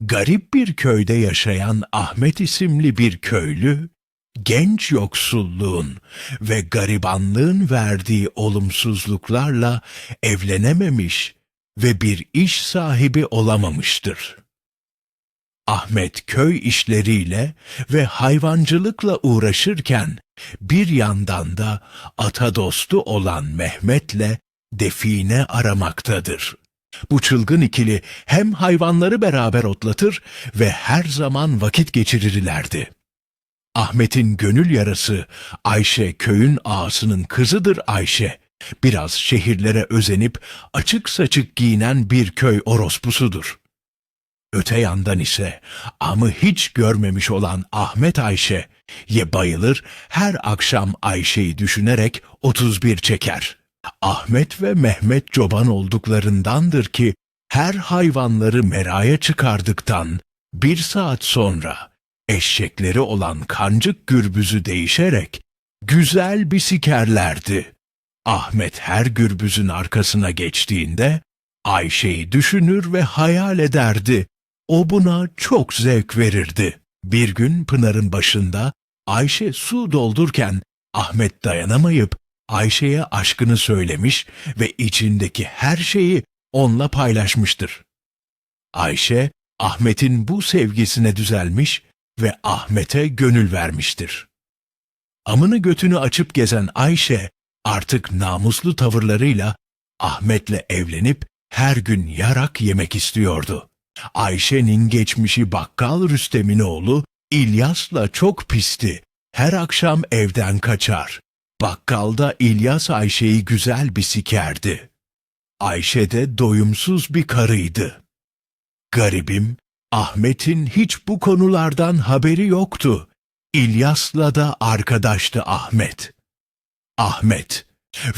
Garip bir köyde yaşayan Ahmet isimli bir köylü, genç yoksulluğun ve garibanlığın verdiği olumsuzluklarla evlenememiş ve bir iş sahibi olamamıştır. Ahmet köy işleriyle ve hayvancılıkla uğraşırken bir yandan da ata dostu olan Mehmet'le define aramaktadır. Bu çılgın ikili hem hayvanları beraber otlatır ve her zaman vakit geçirirlerdi. Ahmet'in gönül yarası Ayşe köyün ağasının kızıdır Ayşe. Biraz şehirlere özenip açık saçık giyinen bir köy orospusudur. Öte yandan ise amı hiç görmemiş olan Ahmet Ayşe ye bayılır her akşam Ayşe'yi düşünerek 31 çeker. Ahmet ve Mehmet çoban olduklarındandır ki her hayvanları meraya çıkardıktan bir saat sonra eşekleri olan kancık gürbüzü değişerek güzel bisikerlerdi. Ahmet her gürbüzün arkasına geçtiğinde Ayşe'yi düşünür ve hayal ederdi. O buna çok zevk verirdi. Bir gün Pınar'ın başında Ayşe su doldurken Ahmet dayanamayıp Ayşe'ye aşkını söylemiş ve içindeki her şeyi onunla paylaşmıştır. Ayşe, Ahmet'in bu sevgisine düzelmiş ve Ahmet'e gönül vermiştir. Amını götünü açıp gezen Ayşe, artık namuslu tavırlarıyla Ahmet'le evlenip her gün yarak yemek istiyordu. Ayşe'nin geçmişi bakkal Rüstem'in oğlu İlyas'la çok pisti. Her akşam evden kaçar. Bakkalda İlyas Ayşe'yi güzel bir sikerdi. Ayşe de doyumsuz bir karıydı. Garibim, Ahmet'in hiç bu konulardan haberi yoktu. İlyas'la da arkadaştı Ahmet. Ahmet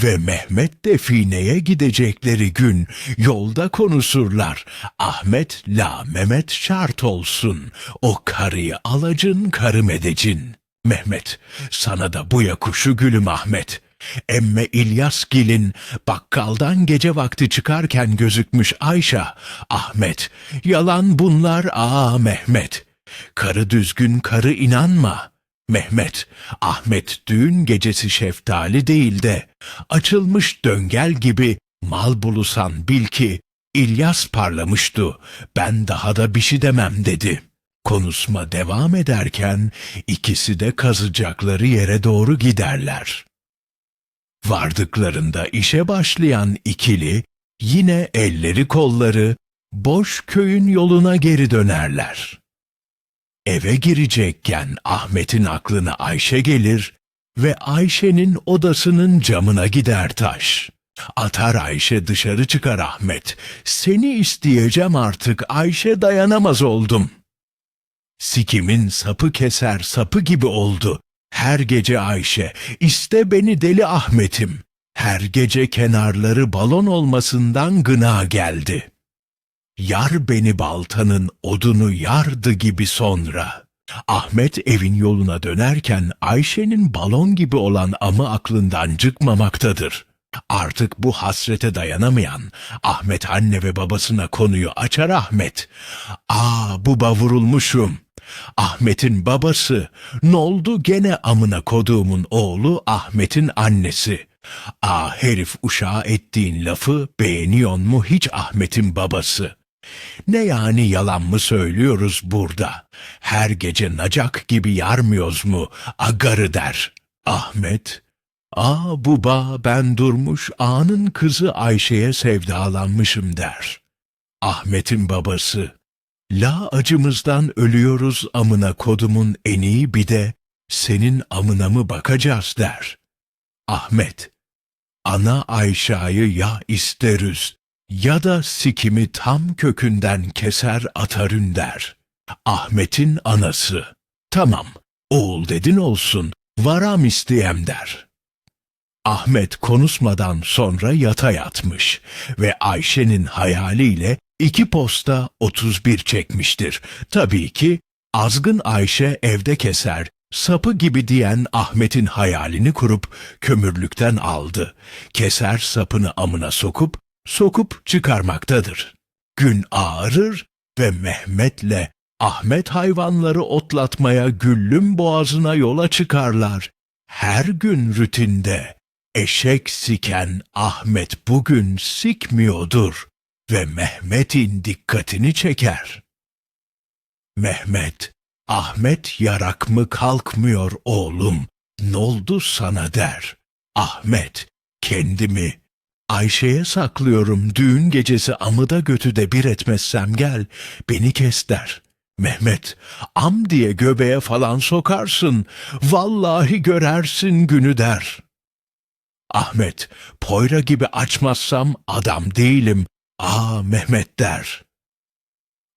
ve Mehmet defineye gidecekleri gün yolda konuşurlar. Ahmet la Mehmet şart olsun. O karıyı alacın karım edecin. Mehmet sana da bu yakuşu gülüm Ahmet. Emme İlyasgil'in bakkaldan gece vakti çıkarken gözükmüş Ayşe. Ahmet yalan bunlar aa Mehmet. Karı düzgün karı inanma. Mehmet, Ahmet düğün gecesi şeftali değil de açılmış döngel gibi mal bulusan bil ki İlyas parlamıştı. Ben daha da bir şey demem dedi. Konuşma devam ederken ikisi de kazacakları yere doğru giderler. Vardıklarında işe başlayan ikili yine elleri kolları boş köyün yoluna geri dönerler. Eve girecekken Ahmet'in aklına Ayşe gelir ve Ayşe'nin odasının camına gider taş. Atar Ayşe dışarı çıkar Ahmet. Seni isteyeceğim artık Ayşe dayanamaz oldum. Sikimin sapı keser sapı gibi oldu. Her gece Ayşe, iste beni deli Ahmet'im. Her gece kenarları balon olmasından gına geldi. Yar beni baltanın odunu yardı gibi sonra. Ahmet evin yoluna dönerken Ayşe'nin balon gibi olan amı aklından çıkmamaktadır. Artık bu hasrete dayanamayan Ahmet anne ve babasına konuyu açar Ahmet. Aa buba vurulmuşum. Ahmet'in babası, n'oldu gene amına koduğumun oğlu Ahmet'in annesi. Aa herif uşağa ettiğin lafı beğeniyor mu hiç Ahmet'in babası? Ne yani yalan mı söylüyoruz burada? Her gece nacak gibi yarmıyoruz mu? Agarı der. Ahmet, aa buba ben durmuş ağanın kızı Ayşe'ye sevdalanmışım der. Ahmet'in babası, La acımızdan ölüyoruz amına kodumun en iyi bir de senin amına mı bakacağız der. Ahmet, ana Ayşa'yı ya isteriz ya da sikimi tam kökünden keser atarın der. Ahmet'in anası, tamam oğul dedin olsun varam isteyem der. Ahmet konuşmadan sonra yata yatmış ve Ayşe'nin hayaliyle iki posta 31 çekmiştir. Tabii ki azgın Ayşe evde keser, sapı gibi diyen Ahmet'in hayalini kurup kömürlükten aldı. Keser sapını amına sokup, sokup çıkarmaktadır. Gün ağarır, ve Mehmet'le Ahmet hayvanları otlatmaya Güllüm boğazına yola çıkarlar. Her gün rutinde eşek siken Ahmet bugün sikmiyordur ve Mehmet'in dikkatini çeker. Mehmet, Ahmet yarak mı kalkmıyor oğlum, noldu sana der. Ahmet, kendimi Ayşe'ye saklıyorum düğün gecesi amıda götüde bir etmezsem gel, beni kes der. Mehmet, am diye göbeğe falan sokarsın, vallahi görersin günü der. Ahmet, poyra gibi açmazsam adam değilim, aa Mehmet der.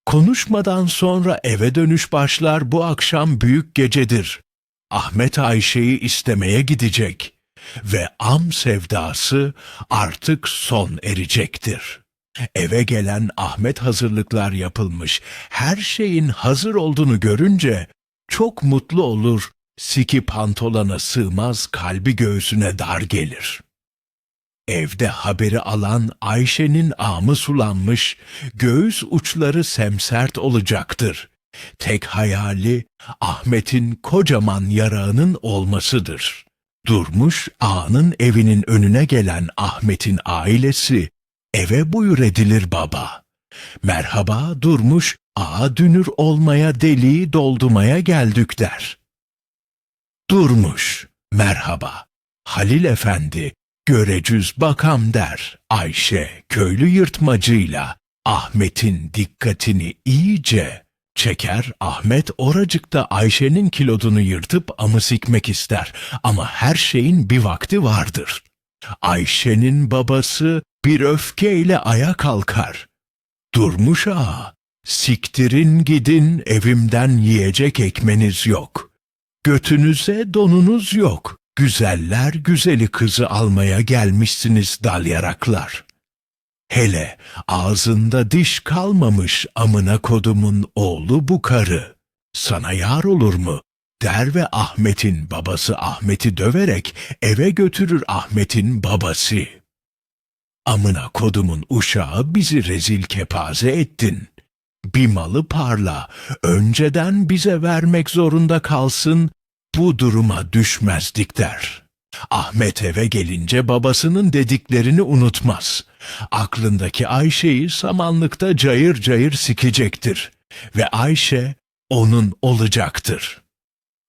Konuşmadan sonra eve dönüş başlar bu akşam büyük gecedir. Ahmet Ayşe'yi istemeye gidecek ve am sevdası artık son erecektir. Eve gelen Ahmet hazırlıklar yapılmış, her şeyin hazır olduğunu görünce çok mutlu olur, siki pantolona sığmaz kalbi göğsüne dar gelir. Evde haberi alan Ayşe'nin amı sulanmış, göğüs uçları semsert olacaktır. Tek hayali Ahmet'in kocaman yarağının olmasıdır. Durmuş ağanın evinin önüne gelen Ahmet'in ailesi, eve buyur edilir baba. Merhaba durmuş, ağa dünür olmaya deliği doldurmaya geldik der. Durmuş, merhaba. Halil Efendi, görecüz bakam der. Ayşe, köylü yırtmacıyla Ahmet'in dikkatini iyice çeker. Ahmet oracıkta Ayşe'nin kilodunu yırtıp amı sikmek ister. Ama her şeyin bir vakti vardır. Ayşe'nin babası bir öfkeyle aya kalkar. Durmuş ağa, siktirin gidin evimden yiyecek ekmeniz yok. Götünüze donunuz yok. Güzeller güzeli kızı almaya gelmişsiniz dalyaraklar. Hele ağzında diş kalmamış amına kodumun oğlu bu karı. Sana yar olur mu? Der ve Ahmet'in babası Ahmet'i döverek eve götürür Ahmet'in babası. Amına kodumun uşağı bizi rezil kepaze ettin. Bir malı parla, önceden bize vermek zorunda kalsın, bu duruma düşmezdik der. Ahmet eve gelince babasının dediklerini unutmaz. Aklındaki Ayşe'yi samanlıkta cayır cayır sikecektir. Ve Ayşe onun olacaktır.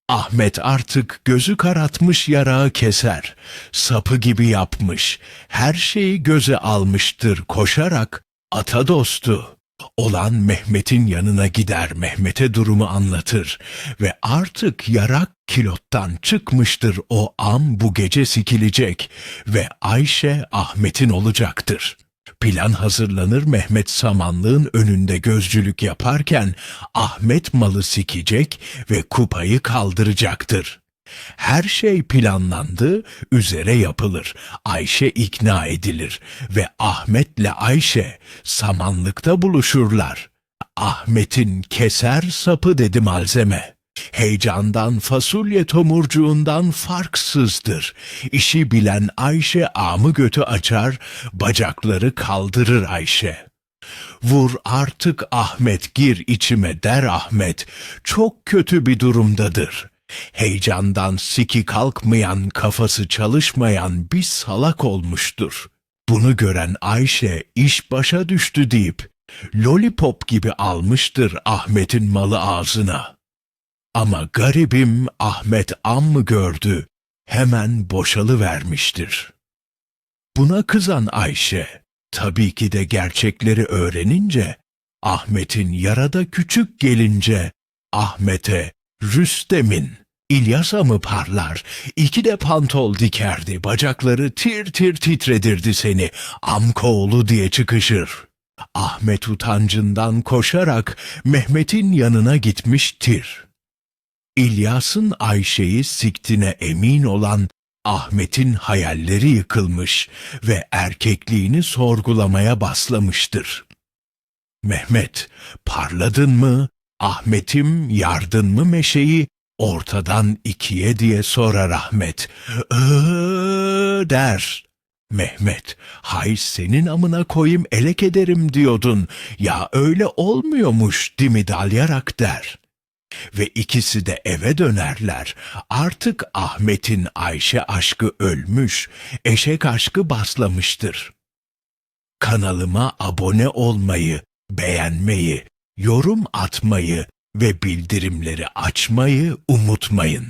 Ahmet artık gözü karartmış yarağı keser, sapı gibi yapmış, her şeyi göze almıştır koşarak, ata dostu, olan Mehmet'in yanına gider Mehmet'e durumu anlatır ve artık yarak kilottan çıkmıştır o am bu gece sikilecek ve Ayşe Ahmet'in olacaktır. Plan hazırlanır Mehmet samanlığın önünde gözcülük yaparken Ahmet malı sikecek ve kupayı kaldıracaktır. Her şey planlandı, üzere yapılır. Ayşe ikna edilir ve Ahmet'le Ayşe samanlıkta buluşurlar. Ahmet'in keser sapı dedi malzeme. Heyecandan fasulye tomurcuğundan farksızdır. İşi bilen Ayşe amı götü açar, bacakları kaldırır Ayşe. Vur artık Ahmet gir içime der Ahmet. Çok kötü bir durumdadır. Heyecandan siki kalkmayan, kafası çalışmayan bir salak olmuştur. Bunu gören Ayşe iş başa düştü deyip lollipop gibi almıştır Ahmet'in malı ağzına. Ama garibim Ahmet am mı gördü, hemen boşalı vermiştir. Buna kızan Ayşe, tabii ki de gerçekleri öğrenince, Ahmet'in yarada küçük gelince, Ahmet'e Rüstem'in İlyas'a mı parlar? İki de pantol dikerdi, bacakları tir tir titredirdi seni, amkoğlu diye çıkışır. Ahmet utancından koşarak Mehmet'in yanına gitmiştir. İlyas'ın Ayşe'yi siktine emin olan Ahmet'in hayalleri yıkılmış ve erkekliğini sorgulamaya başlamıştır. Mehmet, parladın mı, Ahmet'im yardın mı meşeyi, ortadan ikiye diye sorar Ahmet. Iıı der. Mehmet, hay senin amına koyayım elek ederim diyordun. Ya öyle olmuyormuş dimidalyarak der. Ve ikisi de eve dönerler. Artık Ahmet'in Ayşe aşkı ölmüş, eşek aşkı baslamıştır. Kanalıma abone olmayı, beğenmeyi, yorum atmayı ve bildirimleri açmayı unutmayın.